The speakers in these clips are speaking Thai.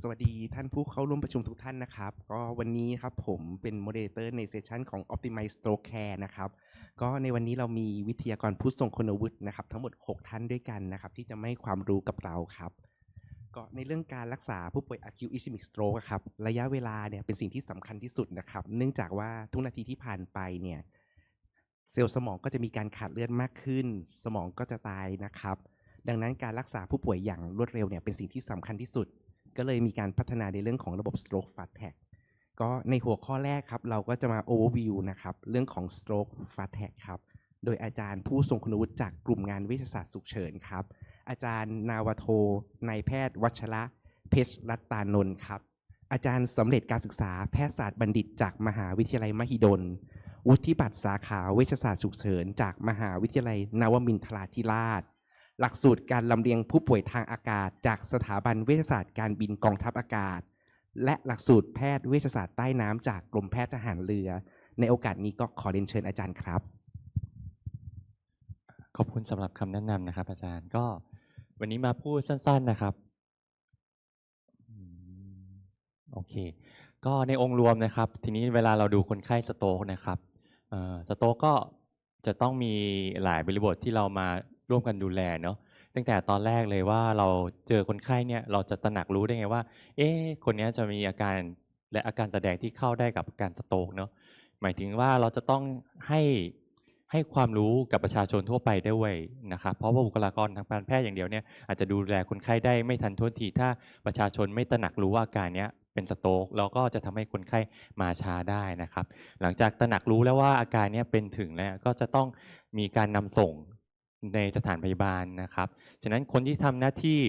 สวัสดีท่านผู้เข้าร่วมประชุมทุกท่านนะครับ ก็วันนี้ครับผมเป็นโมเดเลเตอร์ในเซสชันของ Optimize Stroke Care นะครับ ก็ในวันนี้เรามีวิทยากรผู้ทรงคุณวุฒินะครับ ทั้งหมด 6 ท่านด้วยกันนะครับ ที่จะมาให้ความรู้กับเราครับ ก็ในเรื่องการรักษาผู้ป่วย acute ischemic stroke ครับ ระยะเวลาเนี่ยเป็นสิ่งที่สำคัญที่สุดนะครับ เนื่องจากว่าทุกนาทีที่ผ่านไปเนี่ยเซลล์สมองก็จะมีการขาดเลือดมากขึ้น สมองก็จะตายนะครับ ดังนั้นการรักษาผู้ป่วยอย่างรวดเร็วเนี่ยเป็นสิ่งที่สำคัญที่สุด ก็เลยมีการพัฒนาในเรื่องของระบบ stroke fast track ก็ในหัวข้อแรกครับ เราก็จะมา overview นะครับเรื่องของ stroke fast track ครับ โดยอาจารย์ผู้ทรงคุณวุฒิจากกลุ่มงานวิทยาศาสตร์ฉุกเฉินครับ อาจารย์นาวโทนายแพทย์ วัชระเพชรรัตตานนท์ครับ อาจารย์สำเร็จการศึกษาแพทยศาสตร์บัณฑิต จากมหาวิทยาลัยมหิดล วุฒิบัตรสาขาเวชศาสตร์ฉุกเฉิน จากมหาวิทยาลัยนวมินทราธิราช หลักสูตรการลำเลียงผู้ป่วยทางอากาศ จากสถาบันเวชศาสตร์การบินกองทัพอากาศ และหลักสูตรแพทย์เวชศาสตร์ใต้น้ำจากกรมแพทย์ทหารเรือ ในโอกาสนี้ก็ขอเรียนเชิญอาจารย์ครับ ขอบคุณสำหรับคำแนะนำนะครับ อาจารย์ก็วันนี้มาพูดสั้น ๆนะครับโอเค ก็ในองค์รวมนะครับ ทีนี้เวลาเราดูคนไข้สโตกนะครับสโตกก็จะต้องมีหลายบริบทที่เรามา ร่วมกันดูแลเนาะตั้งแต่ตอนแรกเลยว่าเราเจอคนไข้เนี่ยเราจะตระหนักรู้ได้ไงว่า เอ๊ะคนนี้จะมีอาการและอาการแสดงที่เข้าได้กับการสโตกเนาะหมายถึงว่าเราจะต้องให้ให้ความรู้กับประชาชนทั่วไปได้วยนะครับเพราะว่าบุคลากรทางการแพทย์อย่างเดียวเนี่ยอาจจะดูแลคนไข้ได้ไม่ทันท่วงที ถ้าประชาชนไม่ตระหนักรู้ว่าอาการเนี้ยเป็นสโตกแล้วก็จะทำให้คนไข้มาช้าได้นะครับ หลังจากตระหนักรู้แล้วว่าอาการเนี้ยเป็นถึงแล้วก็จะต้องมีการนำส่ง ในสถานพยาบาลนะครับ ฉะนั้นคนที่ทำหน้าที่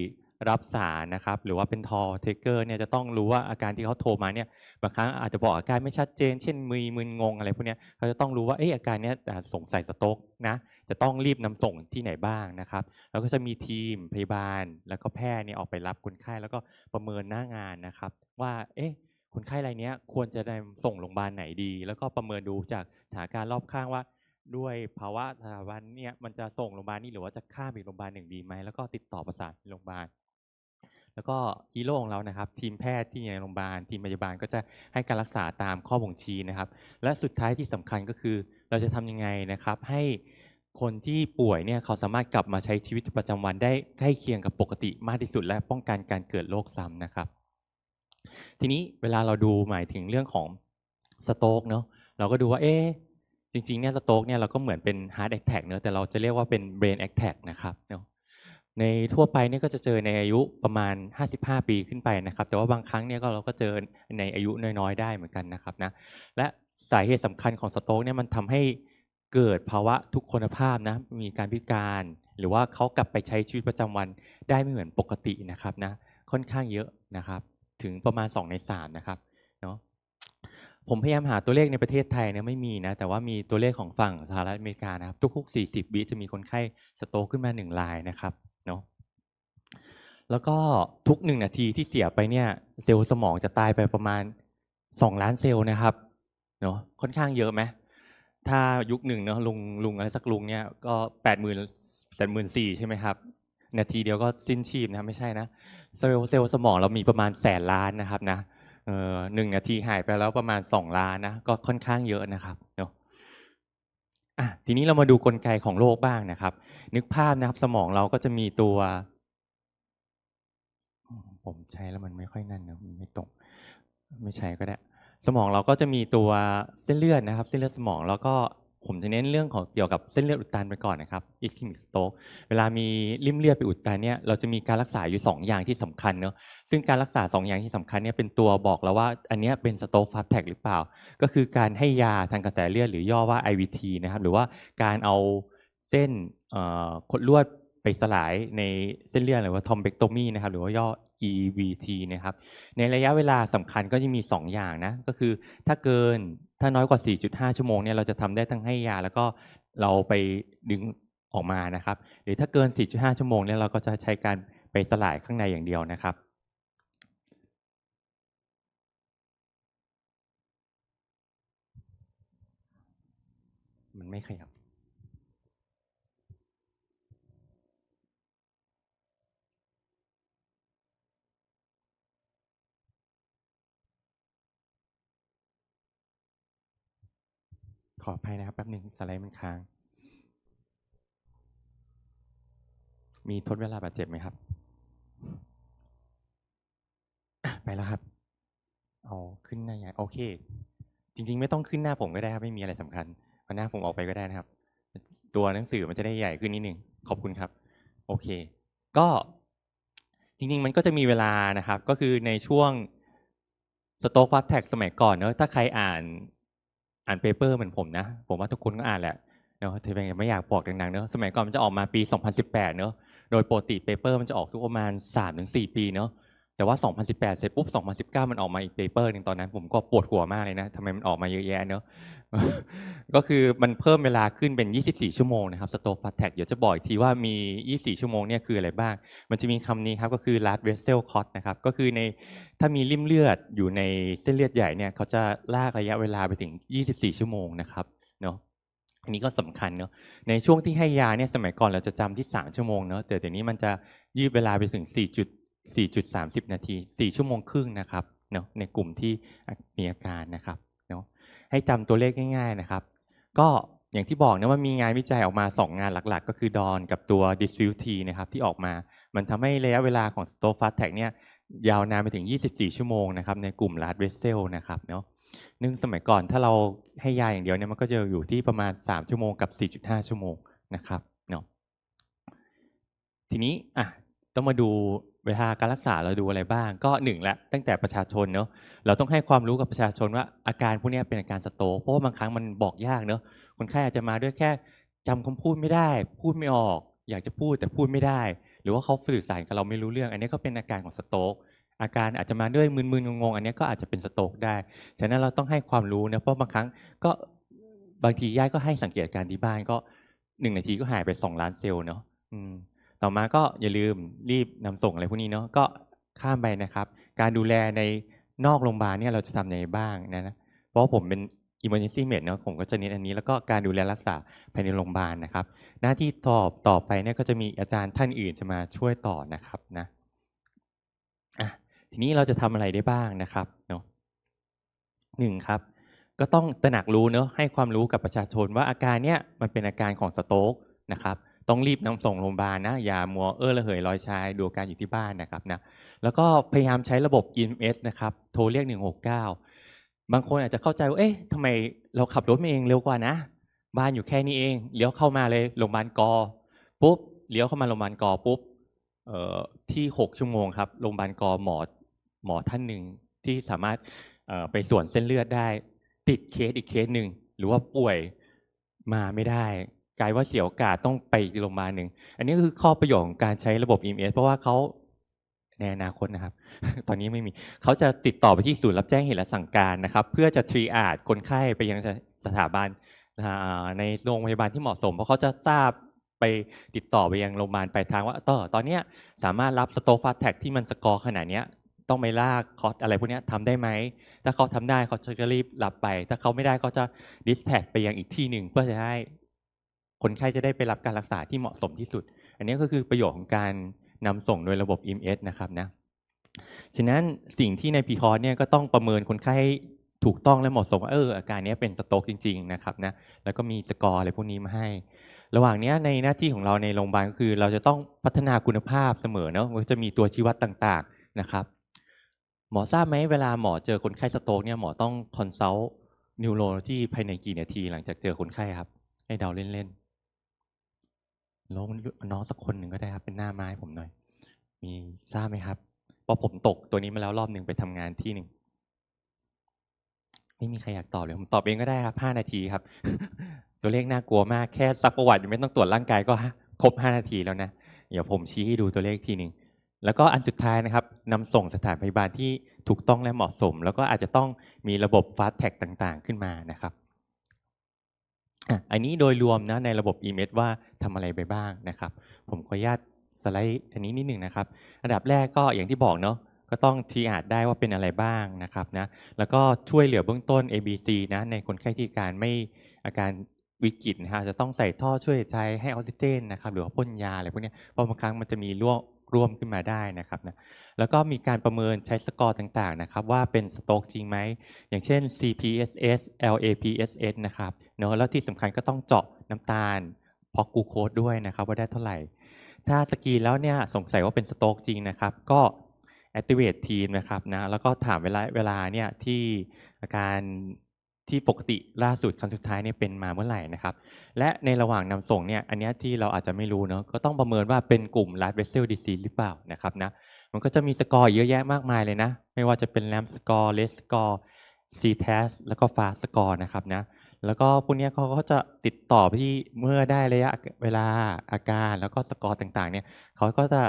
รับสารนะครับ หรือว่าเป็นทอเทเกอร์เนี่ยจะต้องรู้ว่าอาการที่เขาโทรมาเนี่ยบางครั้งอาจจะบอกอาการไม่ชัดเจน เช่นมือมึนงงอะไรพวกนี้เขาจะต้องรู้ว่าเอออาการเนี้ยสงสัยสตรกนะจะต้องรีบนำส่งที่ไหนบ้างนะครับ แล้วก็จะมีทีมพยาบาล แล้วก็แพทย์เนี่ยออกไปรับคนไข้แล้วก็ประเมินหน้างานนะครับ ว่าเอ๊ะคนไข้รายเนี้ยควรจะได้ส่งโรงพยาบาลไหนดี แล้วก็ประเมินดูจากสถานการณ์รอบข้างว่า ด้วยภาวะสถาบันเนี่ยมันจะส่งโรงพยาบาลนี้หรือว่าจะข้ามไปอีกโรงพยาบาลหนึ่งดีไหมแล้วก็ติดต่อประสานโรงพยาบาลแล้วก็ฮีโร่ของเรานะครับ ทีมแพทย์ที่อยู่ในโรงพยาบาลทีมพยาบาลก็จะให้การรักษาตามข้อบ่งชี้นะครับ และสุดท้ายที่สำคัญก็คือ เราจะทำยังไงนะครับ ให้คนที่ป่วยเนี่ยเขาสามารถกลับมาใช้ชีวิตประจำวันได้ใกล้เคียงกับปกติมากที่สุด และป้องกันการเกิดโรคซ้ำนะครับ ทีนี้เวลาเราดูหมายถึงเรื่องของสโตรกเนาะเราก็ดูว่าเอ๊ จริงๆเนี่ยสโตรกเนี่ยเราก็เหมือนเป็น heart attack เนอะแต่เราจะเรียกว่าเป็น brain attack นะครับเนาะในทั่วไปเนี่ยก็จะเจอในอายุประมาณ 55 ปีขึ้นไปนะครับ แต่ว่าบางครั้งเนี่ยก็เราก็เจอในอายุน้อยๆ ได้เหมือนกันนะครับนะและสาเหตุสำคัญของสโตรกเนี่ยมันทำให้เกิดภาวะทุกพลภาพนะมีการพิการ หรือว่าเขากลับไปใช้ชีวิตประจำวันได้ไม่เหมือนปกตินะครับนะค่อนข้างเยอะนะครับ ถึงประมาณ 2 ใน3นะครับ ผมพยายามหาตัวเลขในประเทศไทยเนี่ยไม่มีนะ แต่ว่ามีตัวเลขของฝั่งสหรัฐอเมริกานะครับ ทุกๆ40 วิจะมีคนไข้สโตขึ้นมา 1 รายนะครับเนาะแล้วก็ทุก1นาทีที่เสียไปเนี่ย เซลล์สมองจะตายไปประมาณ 2 ล้านเซลล์นะครับเนาะค่อนข้างเยอะไหมถ้ายุคหนึ่งเนาะลุงลุงอะไรสักลุงเนี่ยก็แปดหมื่นแปดหมื่นสี่ใช่ไหมครับ นาทีเดียวก็สิ้นชีพนะไม่ใช่นะเซลล์เซลล์สมองเรามีประมาณแสนล้านนะครับนะ เออหนึ่งนาทีหายไปแล้วประมาณสองล้านนะก็ค่อนข้างเยอะนะครับเนาะอะทีนี้เรามาดูกลไกของโลกบ้างนะครับ นึกภาพนะครับสมองเราก็จะมีตัว ผมใช้แล้วมันไม่ค่อยนั่นนะมันไม่ตรงไม่ใช้ก็ได้ สมองเราก็จะมีตัวเส้นเลือดนะครับ เส้นเลือดสมองแล้วก็ ผมจะเน้นเรื่องของเกี่ยวกับเส้นเลือดอุดตันไปก่อนนะครับ ischemic stroke เวลามีริ่มเลือดไปอุดตันเนี่ยเราจะมีการรักษาอยู่ 2 อย่างที่สำคัญเนอะซึ่งการรักษา 2 อย่างที่สำคัญเนี่ยเป็นตัวบอกแล้วว่าอันนี้เป็น stroke fast track หรือเปล่า ก็คือการให้ยาทางกระแสเลือดหรือย่อว่า IVT นะครับหรือว่าการเอาเส้นขดลวดไปสลายในเส้นเลือดหรือว่า thrombectomy นะครับหรือว่าย่อ EVT นะครับ ในระยะเวลาสำคัญก็จะมี 2 อย่างนะ ก็คือถ้าเกินถ้าน้อยกว่า 4.5 ชั่วโมงเนี่ยเราจะทำได้ทั้งให้ยา แล้วก็เราไปดึงออกมานะครับ หรือถ้าเกิน 4.5 ชั่วโมงเนี่ยเราก็จะใช้การไปสลายข้างในอย่างเดียวนะครับมันไม่ขยับ ขออภัยนะครับแป๊บหนึ่งสไลด์มันค้าง มีทดเวลาบาดเจ็บไหมครับ ไปแล้วครับ เอาขึ้นหน้าใหญ่โอเค จริง ๆ ไม่ต้องขึ้นหน้าผมก็ได้ครับ ไม่มีอะไรสำคัญเอาหน้าผมออกไปก็ได้นะครับ ตัวหนังสือมันจะได้ใหญ่ขึ้นนิดนึงขอบคุณครับ โอเค ก็จริง ๆ มันก็จะมีเวลานะครับ ก็คือในช่วงสโต๊กฟัตแท็กสมัยก่อนเนอะถ้าใครอ่าน อ่านเปเปอร์เหมือนผมนะ ผมว่าทุกคนก็อ่านแหละเนาะถึงเป็นไม่อยากบอกดังๆเนอะสมัยก่อนมันจะออกมาปี 2018 เนอะโดยปกติเปเปอร์มันจะออกทุกประมาณ 3-4 ปีเนอะ แต่ว่า 2018 เสร็จปุ๊บ 2019 มันออกมาอีกเปเปอร์หนึ่งตอนนั้น ผมก็ปวดหัวมากเลยนะทำไมมันออกมาเยอะแยะเนอะก็คือมันเพิ่มเวลาขึ้นเป็น 24 ชั่วโมงนะครับสโตฟัตแท็กเดี๋ยวจะบอกอีกทีว่ามี 24 ชั่วโมงเนี่ยคืออะไรบ้าง มันจะมีคำนี้ครับก็คือ last vessel cut นะครับก็คือในถ้ามีริ่มเลือดอยู่ในเส้นเลือดใหญ่เนี่ยเขาจะลากระยะเวลาไปถึง 24 ชั่วโมงนะครับเนาะอันนี้ก็สำคัญเนาะในช่วงที่ให้ยาเนี่ยสมัยก่อนเราจะจำที่ 3 ชั่วโมงเนาะแต่เดี๋ยวนี้มันจะยืดเวลาไปถึง 4.30 นาที 4 ชั่วโมงครึ่งนะครับเนาะในกลุ่มที่มีอาการนะครับเนาะให้จำตัวเลขง่าย ๆนะครับ ก็อย่างที่บอกนะว่ามีงานวิจัยออกมา 2 งานหลักๆ ก็คือดอนกับตัว d i s f u t e นะครับที่ออกมา มันทำให้ระยะเวลาของ s t o f a s t a g เนี่ยยาวนานไปถึง 24 ชั่วโมงนะครับในกลุ่ม Last Vessel นะครับเนาะนึ่งสมัยก่อนถ้าเราให้ยาอย่างเดียวเนี่ยมันก็จะอยู่ที่ประมาณ 3 ชั่วโมงกับ 4.5 ชั่วโมงนะครับเนาะทีนี้อะ ต้องมาดูเวลาการรักษาเราดูอะไรบ้าง ก็หนึ่งละตั้งแต่ประชาชนเนาะเราต้องให้ความรู้กับประชาชนว่าอาการพวกนี้เป็นอาการสโตรกเพราะว่าบางครั้งมันบอกยากเนาะคนไข้อาจจะมาด้วยแค่จำคำพูดไม่ได้ พูดไม่ออก อยากจะพูดแต่พูดไม่ได้ หรือว่าเขาสื่อสารกับเราไม่รู้เรื่อง อันนี้ก็เป็นอาการของสโตรกอาการอาจจะมาด้วยมึนๆงงๆอันนี้ก็อาจจะเป็นสโตรกได้ฉะนั้นเราต้องให้ความรู้นะเพราะบางครั้งก็บางทีญาติก็ให้สังเกตอาการที่บ้านก็หนึ่งนาทีก็หายไปสองล้านเซลล์เนาะอืม ต่อมาก็อย่าลืมรีบนำส่งอะไรพวกนี้เนาะก็ข้ามไปนะครับ การดูแลในนอกโรงพยาบาลเนี่ยเราจะทำยังไงบ้างนะนะเพราะผมเป็น emergency med เนาะผมก็จะเน้นอันนี้แล้วก็การดูแลรักษาภายในโรงพยาบาลนะครับ หน้าที่ตอบต่อไปเนี่ยก็จะมีอาจารย์ท่านอื่นจะมาช่วยต่อนะครับนะอะทีนี้เราจะทำอะไรได้บ้างนะครับเนาะหนึ่งครับ ก็ต้องตระหนักรู้เนาะให้ความรู้กับประชาชนว่าอาการเนี้ยมันเป็นอาการของสโต๊กนะครับ ต้องรีบนำส่งโรงพยาบาลนะ อย่ามัวเออระเหยลอยชายดูการอยู่ที่บ้านนะครับนะแล้วก็พยายามใช้ระบบ EMS นะครับ โทรเรียก 169 บางคนอาจจะเข้าใจว่าเอ๊ะทำไมเราขับรถมาเองเร็วกว่านะ บ้านอยู่แค่นี้เองเลี้ยวเข้ามาเลยโรงพยาบาลกอปุ๊บเลี้ยวเข้ามาโรงพยาบาลกอปุ๊บเอ่อที่หกชั่วโมงครับโรงพยาบาลกอหมอหมอท่านหนึ่งที่สามารถไปส่วนเส้นเลือดได้ ติดเคสอีกเคสหนึ่งหรือว่าป่วยมาไม่ได้ กลายว่าเสียโอกาสต้องไปอีกโรงพยาบาลหนึ่ง อันนี้คือข้อประโยชน์ของการใช้ระบบ EMS เพราะว่าเขาในอนาคตนะครับ ตอนนี้ไม่มี เขาจะติดต่อไปที่ศูนย์รับแจ้งเหตุและสั่งการนะครับ เพื่อจะทรีอาดคนไข้ไปยังสถาบันในโรงพยาบาลที่เหมาะสม เพราะเขาจะทราบไปติดต่อไปยังโรงพยาบาลปลายทางว่าต่อตอนนี้สามารถรับสโตฟาสแท็กที่มันสกอร์ขนาดนี้ต้องไปลากคอร์สอะไรพวกนี้ยทำได้ไหม ถ้าเขาทำได้เขาจะรีบรับไป ถ้าเขาไม่ได้เขาจะดิสแพทไปยังอีกที่หนึ่งเพื่อจะให้ คนไข้จะได้ไปรับการรักษาที่เหมาะสมที่สุด อันนี้ก็คือประโยชน์ของการนำส่งโดยระบบ EMS นะครับนะฉะนั้นสิ่งที่ในพีคอร์เนี่ยก็ต้องประเมินคนไข้ถูกต้องและเหมาะสมว่าเอออาการนี้เป็นสโตรกจริง ๆ นะครับนะแล้วก็มีสกอร์อะไรพวกนี้มาให้ ระหว่างนี้ในหน้าที่ของเราในโรงพยาบาลก็คือ เราจะต้องพัฒนาคุณภาพเสมอเนาะมันก็จะมีตัวชี้วัดต่างๆนะครับหมอทราบไหมเวลาหมอเจอคนไข้สโตรกเนี่ยหมอต้องคอนซัลท์นิวโรโลจีภายในกี่นาทีหลังจากเจอคนไข้ครับ ให้เดาเล่นๆ ลองน้องสักคนหนึ่งก็ได้ครับ เป็นหน้าไม้ผมหน่อย มีทราบไหมครับพราะผมตกตัวนี้มาแล้วรอบหนึ่งไปทำงานที่หนึ่งไม่มีใครอยากตอบเลยผมตอบเองก็ได้ครับห้านาทีครับ ตัวเลขน่ากลัวมากแค่ซักประวัติยังไม่ต้องตรวจร่างกายก็ครบห้านาทีแล้วนะเดี๋ยวผมชี้ให้ดูตัวเลขทีหนึ่งแล้วก็อันสุดท้ายนะครับนำส่งสถานพยาบาลที่ถูกต้องและเหมาะสม แล้วก็อาจจะต้องมีระบบฟาสแท็กต่าง ๆ ขึ้นมานะครับ อันนี้โดยรวมนะในระบบ EMS ว่าทำอะไรไปบ้างนะครับ ผมขออนุญาตสไลด์อันนี้นิดหนึ่งนะครับ อันดับแรกก็อย่างที่บอกเนาะก็ต้องทีอาจได้ว่าเป็นอะไรบ้างนะครับนะแล้วก็ช่วยเหลือเบื้องต้น A B C นะในคนไข้ที่การไม่อาการวิกฤตนะฮะจะต้องใส่ท่อช่วยหายใจให้ออกซิเจนนะครับหรือว่าพ่นยาอะไรพวกนี้เพราะบางครั้งมันจะมีร่วมร่วมขึ้นมาได้นะครับนะแล้วก็มีการประเมินใช้สกอร์ต่างๆนะครับว่าเป็นสโตรกจริงไหมอย่างเช่น CPSS LAPSS นะครับ เนาะแล้วที่สำคัญก็ต้องเจาะน้ำตาลพอกูโคสด้วยนะครับว่าได้เท่าไหร่ ถ้าสกีแล้วเนี่ยสงสัยว่าเป็นสโตรกจริงนะครับ ก็ activate team นะครับนะแล้วก็ถามเวลาเวลาเนี่ยที่อาการที่ปกติล่าสุดครั้งสุดท้ายเนี่ยเป็นมาเมื่อไหร่นะครับ และในระหว่างนำส่งเนี่ยอันนี้ที่เราอาจจะไม่รู้เนาะก็ต้องประเมินว่าเป็นกลุ่ม blood vessel disease หรือเปล่านะครับนะมันก็จะมีสกอร์เยอะแยะมากมายเลยนะ ไม่ว่าจะเป็น lamp score red score c test แล้วก็ fast score นะครับนะ แล้วก็พวกนี้เขาก็จะติดต่อไปที่เมื่อได้ระยะเวลาอาการแล้วก็สกอร์ต่างๆเนี่ยเขาก็จะ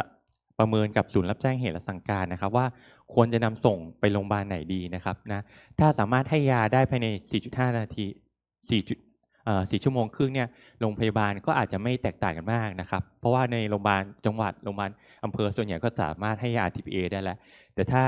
ประเมินกับศูนย์รับแจ้งเหตุและสั่งการนะครับ ว่าควรจะนำส่งไปโรงพยาบาลไหนดีนะครับนะถ้าสามารถให้ยาได้ภายใน 4.5 นาที4จุดเอ่อ4ชั่วโมงครึ่งเนี่ยโรงพยาบาลก็อาจจะไม่แตกต่างกันมากนะครับ เพราะว่าในโรงพยาบาลจังหวัดโรงพยาบาลอำเภอส่วนใหญ่ก็สามารถให้ยา TPA ได้แล้วแต่ถ้า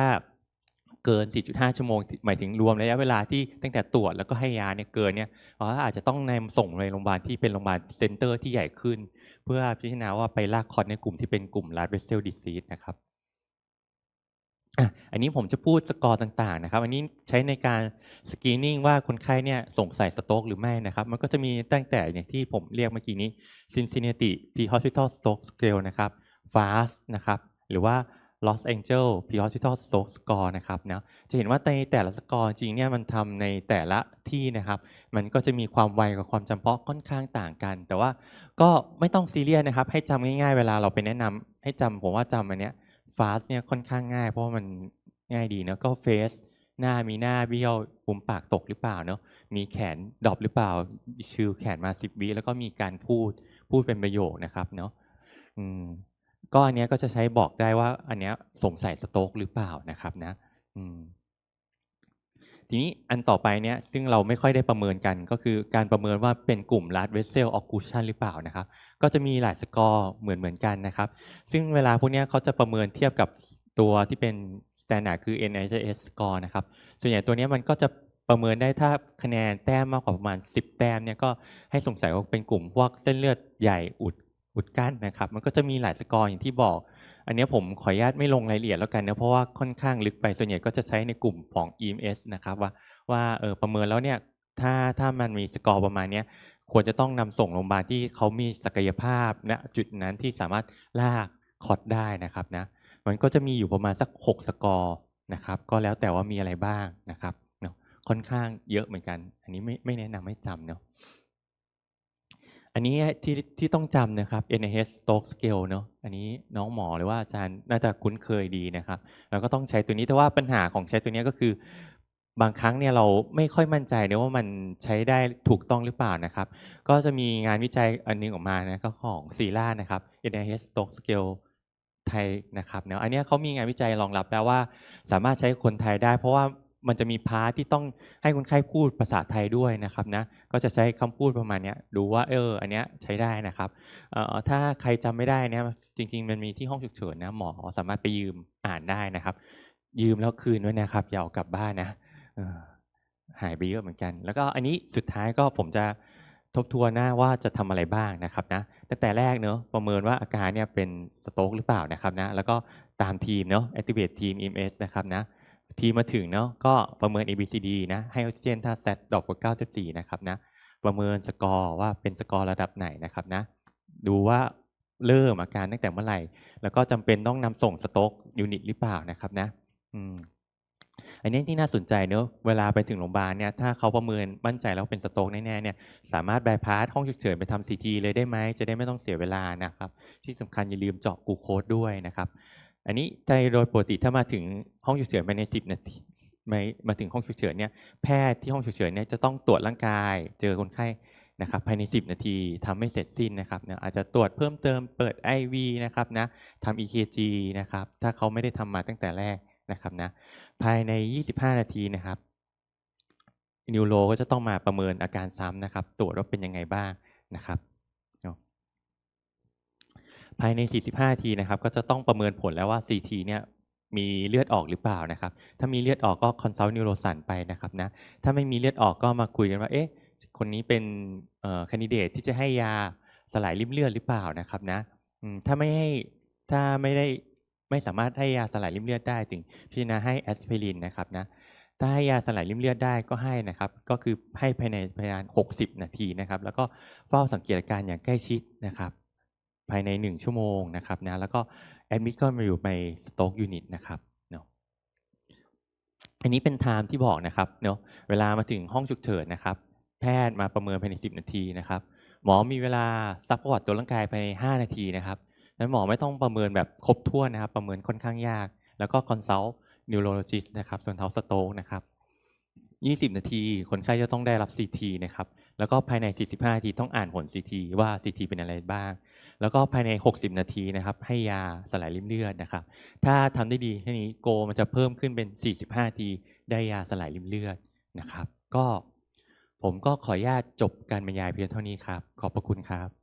เกิน 4.5 ชั่วโมง หมายถึงรวมระยะเวลาที่ตั้งแต่ตรวจแล้วก็ให้ยาเนี่ยเกินเนี่ยเราอาจจะต้องนำส่งในโรงพยาบาลที่เป็นโรงพยาบาลเซ็นเตอร์ที่ใหญ่ขึ้น เพื่อพิจารณาว่าไปลากคอร์ในกลุ่มที่เป็นกลุ่ม blood vessel disease นะครับอันนี้ผมจะพูดสกอร์ต่างๆนะครับ อันนี้ใช้ในการสกรีนิ่งว่าคนไข้เนี่ยสงสัยสโตรกหรือไม่นะครับ มันก็จะมีตั้งแต่อย่างที่ผมเรียกเมื่อกี้นี้ Cincinnati Pre-Hospital Stroke Scale นะครับ FAST นะครับ หรือว่า Los Angeles Pre-Hospital Stroke Score นะครับนะจะเห็นว่าในแต่ละสกอร์จริงเนี่ยมันทำในแต่ละที่นะครับ มันก็จะมีความไวกับความจำเพาะค่อนข้างต่างกัน แต่ว่าก็ไม่ต้องซีเรียสนะครับ ให้จำง่าย ๆ เวลาเราไปแนะนำให้จำผมว่าจำอันเนี้ย fast เนี่ยค่อนข้างง่าย เพราะมันง่ายดีเนอะก็ face หน้ามีหน้าเบี้ยวปุ่มปากตกหรือเปล่าเนอะมีแขนดรอปหรือเปล่าชื่อแขนมาสิบวิแล้วก็มีการพูดพูดเป็นประโยคนะครับเนาะอืม ก็อันเนี้ยก็จะใช้บอกได้ว่า อันเนี้ยสงสัยสโตรกหรือเปล่านะครับนะอืมทีนี้อันต่อไปเนี่ยซึ่งเราไม่ค่อยได้ประเมินกันก็คือการประเมินว่าเป็นกลุ่ม blood vessel occlusion หรือเปล่านะครับ ก็จะมีหลายสกอร์เหมือนเหมือนกันนะครับ ซึ่งเวลาพวกนี้เขาจะประเมินเทียบกับตัวที่เป็น standard คือ NIHS score นะครับ ส่วนใหญ่ตัวนี้มันก็จะประเมินได้ถ้าคะแนนแต้มมากกว่าประมาณ 10 แต้มเนี่ยก็ให้สงสัยว่าเป็นกลุ่มพวกเส้นเลือดใหญ่อุด อุดกั้นนะครับ มันก็จะมีหลายสกอร์อย่างที่บอก อันนี้ผมขออนุญาตไม่ลงรายละเอียดแล้วกันเนะเพราะว่าค่อนข้างลึกไปส่วนใหญ่ก็จะใช้ในกลุ่มของ EMS นะครับ ว่าว่าเออประเมินแล้วเนี่ยถ้าถ้ามันมีสกอร์ประมาณนี้ควรจะต้องนำส่งโรงพยาบาลที่เขามีศักยภาพณจุดนั้นที่สามารถลากคอร์ดได้นะครับนะมันก็จะมีอยู่ประมาณสัก 6 สกอร์นะครับก็แล้วแต่ว่ามีอะไรบ้างนะครับเนาะค่อนข้างเยอะเหมือนกัน อันนี้ไม่ไม่แนะนำให้จำเนาะ อันนี้ที่ที่ต้องจำนะครับ NIH Stoke Scale เนอะอันนี้น้องหมอหรือว่าอาจารย์น่าจะคุ้นเคยดีนะครับ แล้วก็ต้องใช้ตัวนี้แต่ว่าปัญหาของใช้ตัวนี้ก็คือบางครั้งเนี่ยเราไม่ค่อยมั่นใจนะว่ามันใช้ได้ถูกต้องหรือเปล่านะครับ ก็จะมีงานวิจัยอันหนึงออกมานะก็ของซีล่านะครับ NIH Stoke Scale ไทยนะครับเนาะอันนี้เขามีงานวิจัยรองรับแล้วว่าสามารถใช้คนไทยได้ เพราะว่า มันจะมีพาร์ทที่ต้องให้คนไข้พูดภาษาไทยด้วยนะครับนะก็จะใช้คำพูดประมาณนี้ดูว่าเอออันเนี้ยใช้ได้นะครับออถ้าใครจำไม่ได้นี่ยจริง ๆ มันมีที่ห้องฉุกเฉินนะหมอสามารถไปยืมอ่านได้นะครับ ยืมแล้วคืนด้วยนะครับอย่าเอากลับบ้านนะออหายไปเยอะเหมือนกัน แล้วก็อันนี้สุดท้ายก็ผมจะทบทวนหน้าว่าจะทำอะไรบ้างนะครับนะตั้งแต่แรกเนอะประเมินว่าอาการเนี่ยเป็นสโตรกหรือเปล่านะครับนะแล้วก็ตามทีมเนาะ activate team EMS นะครับนะ ทีมาถึงเนาะก็ประเมิน ABCD นะให้ออกซิเจนถ้า Z ดรอปกว่า94 นะครับนะประเมินสกอร์ว่าเป็นสกอร์ระดับไหนนะครับนะดูว่าเริ่มอาการตั้งแต่เมื่อไหร่ แล้วก็จำเป็นต้องนำส่งสโต๊กยูนิตหรือเปล่านะครับนะอืมอันนี้ที่น่าสนใจเนอะเวลาไปถึงโรงพยาบาลเนี่ยถ้าเขาประเมินมั่นใจแล้วเป็นสโต๊กแน่ๆเนี่ยสามารถบายพาสห้องฉุกเฉินไปทำซีทีเลยได้ไหมจะได้ไม่ต้องเสียเวลานะครับ ที่สำคัญอย่าลืมเจาะกูโคสด้วยนะครับ อันนี้ในโดยปกติถ้ามาถึงห้องฉุกเฉินภายใน10นาทีไม่มาถึงห้องฉุกเฉินเนี่ยแพทย์ที่ห้องฉุกเฉินเนี่ยจะต้องตรวจร่างกาย เจอคนไข้นะครับภายใน 10 นาทีทำไม่เสร็จสิ้นนะครับนะอาจจะตรวจเพิ่มเติมเปิด IV นะครับนะทำ EKG นะครับถ้าเขาไม่ได้ทำมาตั้งแต่แรกนะครับนะภายใน 25 นาทีนะครับนิวโรก็จะต้องมาประเมินอาการซ้ำนะครับ ตรวจว่าเป็นยังไงบ้างนะครับ ภายใน 45 ทีนะครับ ก็จะต้องประเมินผลแล้วว่า CT เนี่ยมีเลือดออกหรือเปล่านะครับ ถ้ามีเลือดออกก็คอนซัลท์นิวโรสันไปนะครับนะ ถ้าไม่มีเลือดออกก็มาคุยกันว่า เอ๊ะ คนนี้เป็นเอ่อคนดิเดตที่จะให้ยาสลายริ่มเลือดหรือเปล่านะครับนะ ถ้าไม่ให้ ถ้าไม่ได้ไม่สามารถให้ยาสลายริ่มเลือดได้ถึงพิจารณาให้แอสไพรินนะครับนะ ถ้าให้ยาสลายริ่มเลือดได้ก็ให้นะครับ ก็คือให้ภายในประมาณ 60 นาทีนะครับ แล้วก็เฝ้าสังเกตอาการอย่างใกล้ชิดนะครับ ภายใน 1 ชั่วโมงนะครับนะแล้วก็แอดมิดก็มาอยู่ในสโต๊กยูนิตนะครับเนาะอันนี้เป็นไทม์ที่บอกนะครับเนาะเวลามาถึงห้องฉุกเฉินนะครับ แพทย์มาประเมินภายใน 10 นาทีนะครับ หมอมีเวลาซักประวัติตัวร่างกายภายใน 5 นาทีนะครับนั้นหมอไม่ต้องประเมินแบบครบถ้วนนะครับ ประเมินค่อนข้างยาก แล้วก็คอนซัลท์นิวโรโลจิสต์นะครับส่วนเท้าสโต๊กนะครับ 20 นาที คนไข้จะต้องได้รับ CT นะครับ แล้วก็ภายใน 45 นาทีต้องอ่านผล CT ว่า CT เป็นอะไรบ้าง แล้วก็ภายใน 60 นาทีนะครับ ให้ยาสลายริ่มเลือดนะครับ ถ้าทำได้ดีแค่นี้โกมันจะเพิ่มขึ้นเป็น 45 นาที ได้ยาสลายริ่มเลือดนะครับ ก็ผมก็ขออนุญาตจบการบรรยายเพียงเท่านี้ครับ ขอบพระคุณครับ